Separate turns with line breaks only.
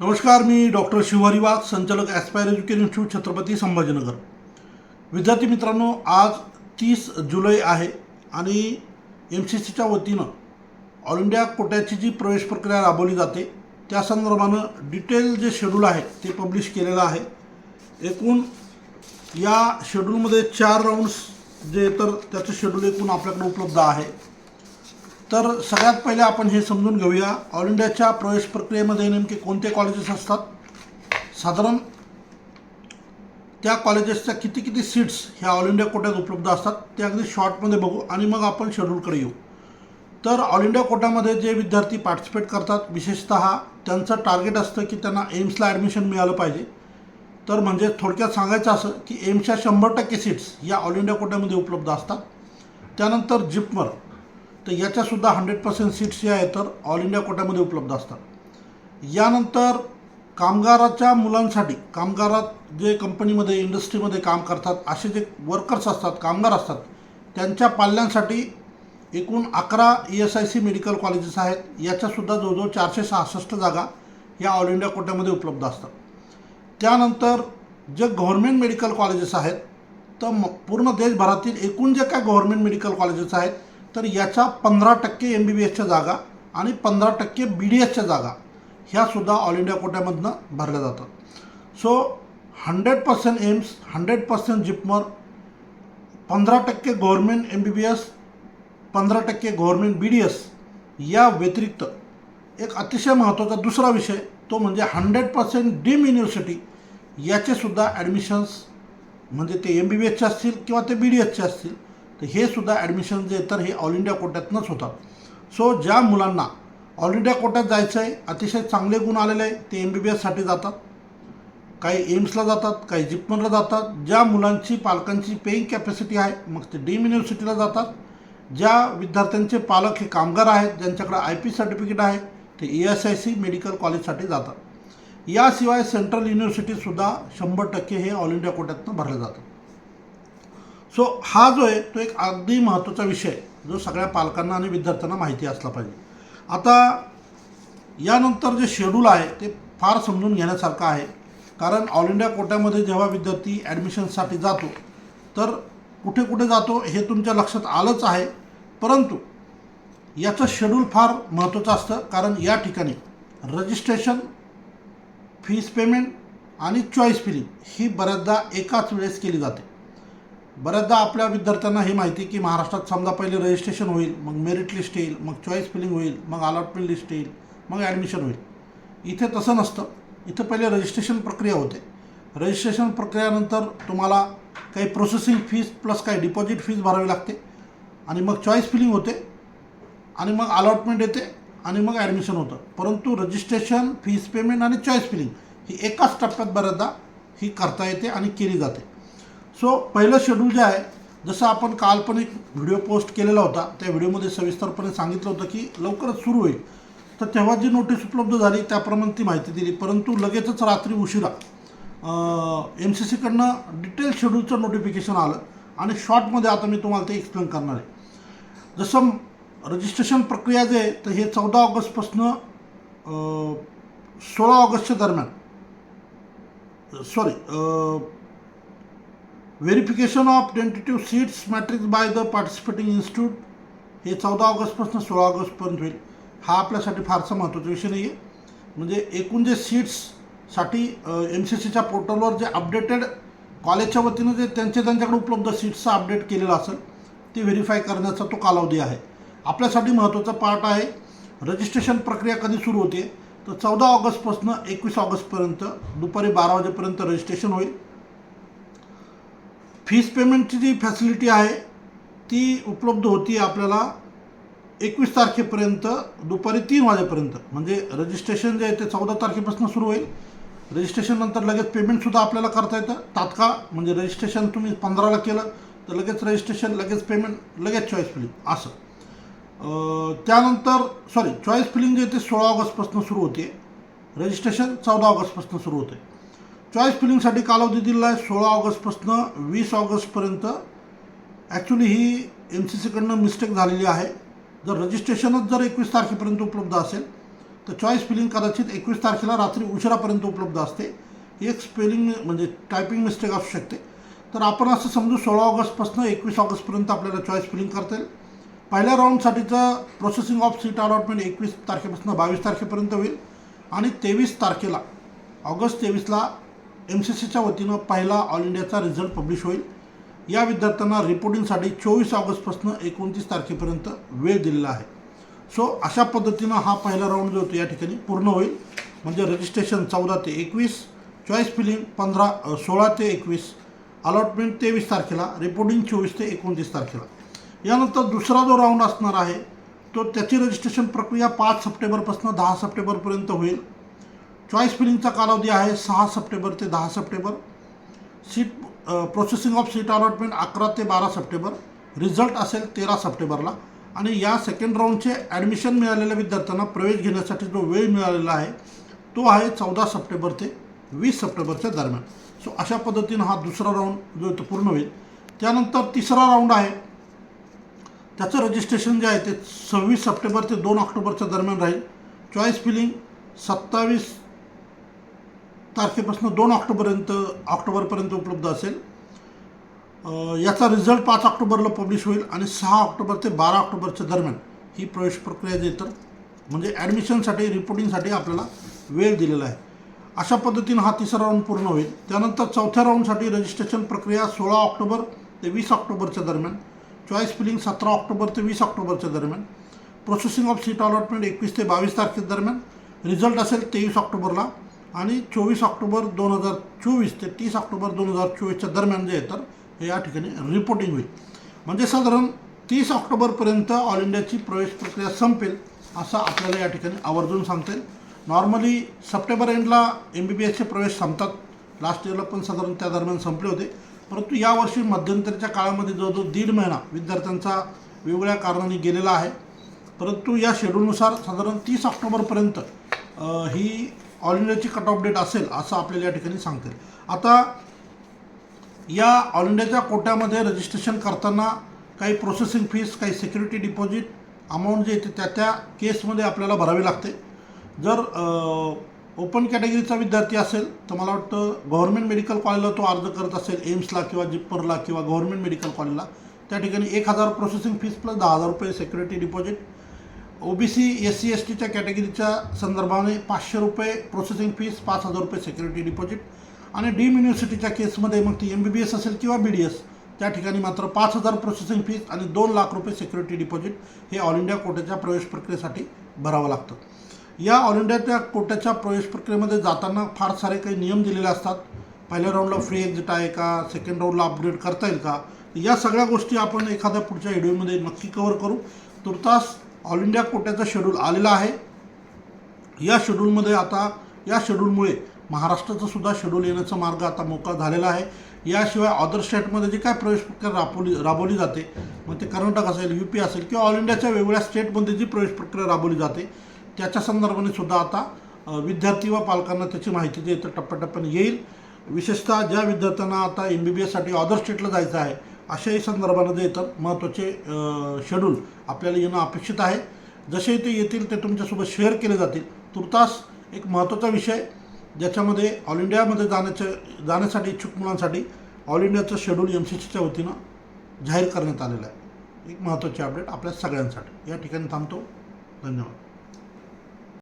नमस्कार मी डॉक्टर शिवहरी वाघ संचालक aspire education institute Chhatrapati Sambhajinagar. विद्यार्थी मित्रांनो आज तीस जुलै आहे आणि एम सी सीच्या वतीनं ऑल इंडिया कोट्याची जी प्रवेश प्रक्रिया राबवली जाते त्या संदर्भानं डिटेल जे शेड्यूल आहे ते पब्लिश केलेलं आहे. एकूण या शेड्यूलमध्ये चार राऊंड्स जे तर त्याचं शेड्यूल एकूण आपल्याकडे उपलब्ध आहे. तर सगळ्यात पहिले आपण हे समजून घेऊया. ऑल इंडियाच्या प्रवेश प्रक्रियेमध्ये नेमके कोणते कॉलेजेस असतात? साधारण त्या कॉलेजेसच्या किती किती सीट्स ह्या ऑल इंडिया कोट्यात उपलब्ध असतात ते अगदी शॉर्टमध्ये बघू आणि मग आपण शेड्यूलकडे येऊ. तर ऑल इंडिया कोट्यामध्ये जे विद्यार्थी पार्टिसिपेट करतात विशेषतः त्यांचं टार्गेट असतं की त्यांना एम्सला ॲडमिशन मिळालं पाहिजे. तर म्हणजे थोडक्यात सांगायचं असं की एम्सच्या शंभर टक्के सीट्स या ऑल इंडिया कोट्यामध्ये उपलब्ध असतात. त्यानंतर जिपमर तर याच्यासुद्धा हंड्रेड पर्सेंट सीट्स ज्या आहेत तर ऑल इंडिया कोट्यामध्ये उपलब्ध असतात. यानंतर कामगाराच्या मुलांसाठी कामगारात जे कंपनीमध्ये इंडस्ट्रीमध्ये काम करतात असे जे वर्कर्स असतात कामगार असतात त्यांच्या पाल्यांसाठी एकूण अकरा E S I C medical colleges आहेत. याच्यासुद्धा जवळजवळ चारशे सहासष्ट जागा या ऑल इंडिया कोट्यामध्ये उपलब्ध असतात. त्यानंतर जे गव्हर्मेंट मेडिकल कॉलेजेस आहेत तर पूर्ण देशभरातील एकूण जे काय गव्हर्मेंट मेडिकल कॉलेजेस आहेत तर याच्या पंधरा टक्के एम बी बी एसच्या जागा आणि पंधरा टक्के बी डी एसच्या जागा ह्यासुद्धा ऑल इंडिया कोट्यामधनं भरल्या जातात. So hundred percent AIIMS hundred percent JIPMER पंधरा टक्के government M B B S पंधरा टक्के गव्हर्मेंट बी डी एस या व्यतिरिक्त एक अतिशय महत्त्वाचा दुसरा विषय तो म्हणजे हंड्रेड पर्सेंट डीम युनिव्हर्सिटी याचेसुद्धा ॲडमिशन्स म्हणजे ते एम बी बी एसचे असतील किंवा ते बी डी एसचे असतील तर हे सुद्धा ॲडमिशन जे तर हे ऑल इंडिया कोट्यातनंच होतात. सो ज्या मुलांना ऑल इंडिया कोट्यात जायचं आहे अतिशय चांगले गुण आलेले आहे ते एम बी बी एससाठी जातात. काही एम्सला जातात काही जिपमनला जातात. ज्या मुलांची पालकांची पेईंग कॅपॅसिटी आहे मग ते डीम युनिव्हर्सिटीला जातात. ज्या विद्यार्थ्यांचे पालक हे कामगार आहेत ज्यांच्याकडे आय पी सर्टिफिकेट आहे ते A S I C medical कॉलेजसाठी जातात. याशिवाय सेंट्रल युनिव्हर्सिटीसुद्धा शंभर टक्के हे ऑल इंडिया कोट्यातनं भरले जातात. सो हा जो आहे तो एक अगदी महत्त्वाचा विषय जो सगळ्या पालकांना आणि विद्यार्थ्यांना माहिती असला पाहिजे. आता यानंतर जे शेड्यूल आहे ते फार समजून घेण्यासारखं आहे. कारण ऑल इंडिया कोट्यामध्ये जेव्हा विद्यार्थी ॲडमिशनसाठी जातो तर कुठे कुठे जातो हे तुमच्या लक्षात आलंच आहे. परंतु याचं शेड्यूल फार महत्त्वाचं असतं कारण या ठिकाणी रजिस्ट्रेशन फीस पेमेंट आणि चॉईस फिलिंग ही बऱ्याचदा एकाच वेळेस केली जाते. बऱ्याचदा आपल्या विद्यार्थ्यांना हे माहिती की महाराष्ट्रात समजा पहिले रजिस्ट्रेशन होईल मग मेरिट लिस्ट येईल मग चॉईस फिलिंग होईल मग अलॉटमेंट लिस्ट येईल मग ॲडमिशन होईल. इथे तसं नसतं. इथं पहिले रजिस्ट्रेशन प्रक्रिया होते. रजिस्ट्रेशन प्रक्रियानंतर तुम्हाला काही प्रोसेसिंग फीस प्लस काही डिपॉझिट फीज भरावी लागते. आणि मग चॉईस फिलिंग होते. आणि मग अलॉटमेंट येते. आणि मग ॲडमिशन होतं. परंतु रजिस्ट्रेशन फीस पेमेंट आणि चॉईस फिलिंग ही एकाच टप्प्यात बऱ्याचदा ही करता येते आणि केली जाते. सो पहिलं शेड्यूल जे आहे जसं आपण काल पण एक व्हिडिओ पोस्ट केलेला होता त्या व्हिडिओमध्ये सविस्तरपणे सांगितलं होतं की लवकरच सुरू होईल. तर तेव्हा जी नोटीस उपलब्ध झाली त्याप्रमाणे ती माहिती दिली. परंतु लगेचच रात्री उशिरा एम सी सीकडनं डिटेल शेड्यूलचं नोटिफिकेशन आलं आणि शॉर्टमध्ये आता मी तुम्हाला ते एक्सप्लेन करणार आहे. जसं रजिस्ट्रेशन प्रक्रिया जे आहे तर हे चौदा ऑगस्टपासनं सोळा ऑगस्टच्या दरम्यान sorry verification of tentative seats matrix by the participating institute हे चौदा ऑगस्टपासून सोळा ऑगस्टपर्यंत होईल. हा आपल्यासाठी फारसा महत्त्वाचा विषय नाही आहे म्हणजे एकूण जे सीट्ससाठी एम सी सीच्या पोर्टलवर जे अपडेटेड कॉलेजच्या वतीनं जे त्यांचे त्यांच्याकडे उपलब्ध सीट्सचा अपडेट केलेला असेल ते व्हेरीफाय करण्याचा तो कालावधी आहे. आपल्यासाठी महत्त्वाचा पार्ट आहे. रजिस्ट्रेशन प्रक्रिया कधी सुरू होते? तर चौदा ऑगस्टपासून एकवीस ऑगस्टपर्यंत दुपारी बारा वाजेपर्यंत रजिस्ट्रेशन होईल. फीस पेमेंटची जी फॅसिलिटी आहे ती उपलब्ध होती आपल्याला एकवीस तारखेपर्यंत दुपारी तीन वाजेपर्यंत. म्हणजे रजिस्ट्रेशन जे आहे ते चौदा तारखेपासून सुरू होईल. रजिस्ट्रेशननंतर लगेच पेमेंटसुद्धा आपल्याला करता येतं. तात्काळ म्हणजे रजिस्ट्रेशन तुम्ही पंधराला केलं तर लगेच रजिस्ट्रेशन लगेच पेमेंट लगेच चॉईस फिलिंग असं. त्यानंतर सॉरी चॉईस फिलिंग जे आहे ते सोळा ऑगस्टपासून सुरू होते. रजिस्ट्रेशन चौदा ऑगस्टपासून सुरू होते. चॉईस फिलिंगसाठी कालावधी दिलेला आहे सोळा ऑगस्टपासून वीस ऑगस्टपर्यंत. ॲक्च्युली ही एम सी सीकडनं मिस्टेक झालेली आहे. जर रजिस्ट्रेशनच जर एकवीस तारखेपर्यंत उपलब्ध असेल तर चॉईस फिलिंग कदाचित एकवीस तारखेला रात्री उशिरापर्यंत उपलब्ध असते. एक स्पेलिंग म्हणजे टायपिंग मिस्टेक असू शकते. तर आपण असं समजू सोळा ऑगस्टपासून एकवीस ऑगस्टपर्यंत आपल्याला चॉईस फिलिंग करता येईल. पहिल्या राऊंडसाठीचं प्रोसेसिंग ऑफ सीट अलॉटमेंट एकवीस तारखेपासून बावीस तारखेपर्यंत होईल. आणि तेवीस तारखेला ऑगस्ट तेवीसला एम सी सीच्या वतीनं पहिला ऑल इंडियाचा रिझल्ट पब्लिश होईल. या विद्यार्थ्यांना रिपोर्टिंगसाठी चोवीस ऑगस्टपासून एकोणतीस तारखेपर्यंत वेळ दिलेला आहे. सो अशा पद्धतीनं हा पहिला राऊंड जो होतो या ठिकाणी पूर्ण होईल. म्हणजे रजिस्ट्रेशन चौदा ते एकवीस चॉईस फिलिंग पंधरा सोळा ते एकवीस अलॉटमेंट तेवीस तारखेला रिपोर्टिंग चोवीस ते एकोणतीस तारखेला. यानंतर दुसरा जो राऊंड असणार आहे तो त्याची रजिस्ट्रेशन प्रक्रिया पाच सप्टेंबरपासून दहा सप्टेंबरपर्यंत होईल. चॉईस फिलिंगचा कालावधी आहे सहा सप्टेंबर ते दहा September. Seat processing of seat allotment अकरा ते बारा सप्टेंबर. रिझल्ट असेल तेरा सप्टेंबरला. आणि या सेकंड राऊंडचे ॲडमिशन मिळालेल्या विद्यार्थ्यांना प्रवेश घेण्यासाठी जो वेळ मिळालेला आहे तो आहे चौदा सप्टेंबर ते वीस सप्टेंबरच्या दरम्यान. सो अशा पद्धतीनं हा दुसरा राऊंड जो तो पूर्ण होईल. त्यानंतर तिसरा राऊंड आहे. त्याचं रजिस्ट्रेशन जे आहे ते सव्वीस सप्टेंबर ते दोन ऑक्टोबरच्या दरम्यान राहील. चॉईस फिलिंग सत्तावीस तारखेपासून दोन ऑक्टोबरपर्यंत ऑक्टोबरपर्यंत उपलब्ध असेल. याचा रिझल्ट पाच ऑक्टोबरला पब्लिश होईल आणि सहा ऑक्टोबर ते बारा ऑक्टोबरच्या दरम्यान ही प्रवेश प्रक्रिया जे तर म्हणजे ॲडमिशनसाठी रिपोर्टिंगसाठी आपल्याला वेळ दिलेला आहे. अशा पद्धतीनं हा तिसरा राऊंड पूर्ण होईल. त्यानंतर चौथ्या राऊंडसाठी रजिस्ट्रेशन प्रक्रिया सोळा ऑक्टोबर ते वीस ऑक्टोबरच्या दरम्यान चॉईस फिलिंग सतरा ऑक्टोबर ते वीस ऑक्टोबरच्या दरम्यान प्रोसेसिंग ऑफ सीट अलॉटमेंट एकवीस ते बावीस तारखेदरम्यान रिझल्ट असेल तेवीस ऑक्टोबरला. आणि चोवीस ऑक्टोबर दोन हजार चोवीस ते तीस ऑक्टोबर दोन हजार चोवीसच्या दरम्यान जे आहे तर हे या ठिकाणी रिपोर्टिंग होईल. म्हणजे साधारण तीस ऑक्टोबरपर्यंत ऑल इंडियाची प्रवेश प्रक्रिया संपेल असं आपल्याला या ठिकाणी आवर्जून सांगता येईल. नॉर्मली सप्टेंबर एंडला एम बी बी एसचे प्रवेश संपतात. लास्ट इयरला पण साधारण त्या दरम्यान संपले होते. परंतु यावर्षी मध्यंतरीच्या काळामध्ये जवळजवळ दीड महिना विद्यार्थ्यांचा वेगवेगळ्या कारणाने गेलेला आहे. परंतु या शेड्यूलनुसार साधारण तीस ऑक्टोबरपर्यंत ही ऑल इंडियाची कट ऑफ डेट असेल असं आपल्याला या ठिकाणी सांगतील. आता या ऑल इंडियाच्या कोट्यामध्ये रजिस्ट्रेशन करताना काही प्रोसेसिंग फीस काही सिक्युरिटी डिपॉझिट अमाऊंट जे येते त्या त्या केसमध्ये आपल्याला भरावी लागते. जर ओपन कॅटेगरीचा विद्यार्थी असेल तर मला वाटतं गव्हर्मेंट मेडिकल कॉलेजला तो अर्ज करत असेल एम्सला किंवा जिप्परला किंवा गव्हर्मेंट मेडिकल कॉलेजला त्या ठिकाणी एक हजार प्रोसेसिंग फीस प्लस दहा हजार रुपये security deposit O B C S C S टीच्या कॅटेगरीच्या संदर्भाने पाचशे रुपये प्रोसेसिंग फीस पाच हजार रुपये सिक्युरिटी डिपॉझिट आणि डीम युनिव्हर्सिटीच्या केसमध्ये मग ती एम बी बी एस असेल किंवा बी डी एस त्या ठिकाणी मात्र पाच हजार प्रोसेसिंग फीस आणि दोन लाख रुपये सिक्युरिटी डिपॉझिट हे ऑल इंडिया कोट्याच्या प्रवेश प्रक्रियेसाठी भरावं लागतं. या ऑल इंडियाच्या कोट्याच्या प्रवेश प्रक्रियेमध्ये जाताना फार सारे काही नियम दिलेले असतात. पहिल्या राऊंडला फ्री एक्झिट आहे का? सेकंड राऊंडला अपग्रेड करता येईल का? या सगळ्या गोष्टी आपण एखाद्या पुढच्या व्हिडिओमध्ये नक्की कवर करू. तुर्तास ऑल इंडिया कोट्याचा शेड्यूल आलेला आहे. या शेड्यूलमध्ये आता या शेड्यूलमुळे महाराष्ट्राचं सुद्धा शेड्यूल येण्याचा मार्ग आता मोकळा झालेला आहे. याशिवाय अदर स्टेटमध्ये जी काय प्रवेश प्रक्रिया राबवली राबवली जाते मग ते कर्नाटक असेल यू पी असेल किंवा ऑल इंडियाच्या वेगवेगळ्या स्टेटमध्ये जी प्रवेश प्रक्रिया राबवली जाते त्याच्या संदर्भाने सुद्धा आता विद्यार्थी व पालकांना त्याची माहिती जी तर टप्प्याटप्प्याने येईल. विशेषतः ज्या विद्यार्थ्यांना आता एम बी बी एससाठी अदर स्टेटला जायचं आहे अशाही संदर्भामध्ये इतर महत्त्वाचे शेड्यूल आपल्याला येणं अपेक्षित आहे. जसे ते येतील ते तुमच्यासोबत शेअर केले जातील. तुर्तास एक महत्त्वाचा विषय ज्याच्यामध्ये ऑल इंडियामध्ये जाण्याच्या जाण्यासाठी इच्छुक मुलांसाठी ऑल इंडियाचं शेड्यूल एम सी सीच्या वतीनं जाहीर करण्यात आलेलं आहे. एक महत्त्वाची अपडेट आपल्या सगळ्यांसाठी. या ठिकाणी थांबतो. धन्यवाद.